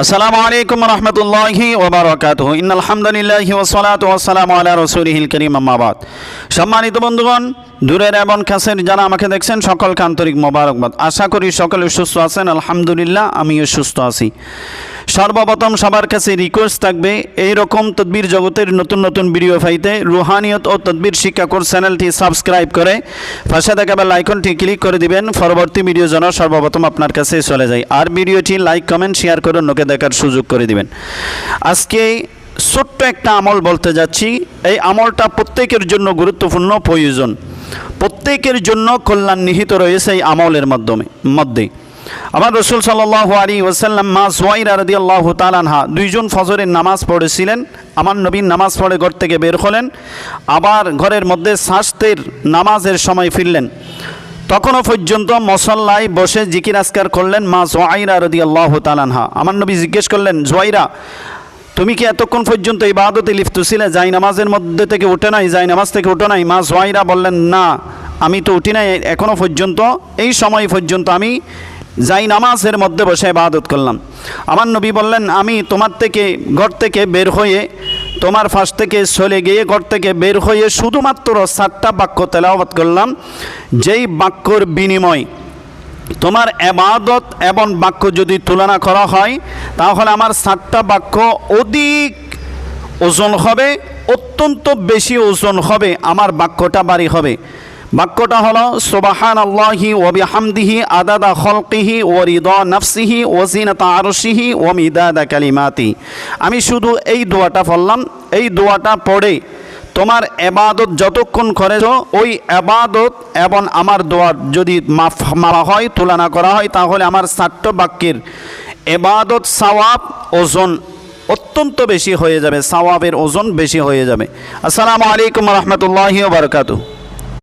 আসসালামু আলাইকুম রহমতুল্লাহি ওবরাকাতুহ ইন্নাল হামদুলিল্লাহি ওয়াসসালাতু ওয়াসসালামু আলা রাসূলিহিল কারীম, আম্মা বাদ। সম্মানিত বন্ধুগণ, দূরের এবং কাছের যারা আমাকে দেখছেন, সকলকে আন্তরিক মোবারকবাদ। আশা করি সকলে সুস্থ আছেন, আলহামদুলিল্লাহ, আমিও সুস্থ আছি। সর্বপ্রথম সবার কাছে রিকোয়েস্ট থাকবে এই রকম তদবির জগতের নতুন নতুন ভিডিও ফাইতে রুহানিয়ত ও তদবির শিক্ষা কোর্স চ্যানেলটি সাবস্ক্রাইব করে পাশে থাকা বেল আইকনটি ক্লিক করে দিবেন, পরবর্তী ভিডিও যেন সর্বপ্রথম আপনার কাছে চলে যায়। আর ভিডিওটি লাইক কমেন্ট শেয়ার করে লোকে দেখার সুযোগ করে দিবেন। আজকে ছোট্ট একটা আমল বলতে যাচ্ছি, এই আমলটা প্রত্যেকের জন্য গুরুত্বপূর্ণ, প্রয়োজন। প্রত্যেকের জন্য কল্যাণ নিহিত রয়েছে এই আমলের মাধ্যমে মধ্যে। আমার রসুল সাল্লাহ আলী ওসাল্লাম মা সোয়াইরা রদি আল্লাহ তালানহা দুইজন ফজরের নামাজ পড়েছিলেন। আমার নবীন নামাজ পড়ে ঘর থেকে বের হলেন। আবার ঘরের মধ্যে স্বাস্থ্যের নামাজের সময় ফিরলেন। তখনও পর্যন্ত মসল্লায় বসে জিকির আসকার করলেন মা জোয়াইরা রদি আল্লাহ তালানহা আমার নবী জিজ্ঞেস করলেন, জোয়াইরা, তুমি কি এতক্ষণ পর্যন্ত এই বাদতে লিপ্ত ছিলে? যাই নামাজের মধ্যে থেকে উঠে নাই, যাই নামাজ থেকে উঠে নাই? মা জোয়াইরা বললেন, না, আমি তো উঠি নাই। এখনও পর্যন্ত, এই সময় পর্যন্ত আমি যাই নামাজের মধ্যে বসে ইবাদত করলাম। আমার নবী বললেন, আমি তোমার থেকে ঘর থেকে বের হয়ে তোমার ফাঁস থেকে চলে গিয়ে ঘর থেকে বের হয়ে শুধুমাত্র সাতটা বাক্য তেলাওয়াত করলাম। যেই বাক্যর বিনিময় তোমার এবাদত এবং বাক্য যদি তুলনা করা হয়, তাহলে আমার সাতটা বাক্য অধিক ওজন হবে, অত্যন্ত বেশি ওজন হবে, আমার বাক্যটা বাড়ি হবে। বাক্যটা হলো সোবাহান আল্লাহি ওবিহামদিহি আদাদা খলকিহি ও রিদ নফসিহি ওজিনতা আরশিহি ও মিদাদা কালিমাতি। আমি শুধু এই দোয়াটা পড়লাম। এই দোয়াটা পড়ে তোমার এবাদত যতক্ষণ করেছ, ওই এবাদত এবং আমার দোয়ার যদি মাফ মারা হয়, তুলনা করা হয়, তাহলে আমার ষাট্ট বাক্যের এবাদত সওয়াব ওজন অত্যন্ত বেশি হয়ে যাবে, সওয়াবের ওজন বেশি হয়ে যাবে। আসসালামু আলাইকুম রহমতুল্লাহি বারকাতু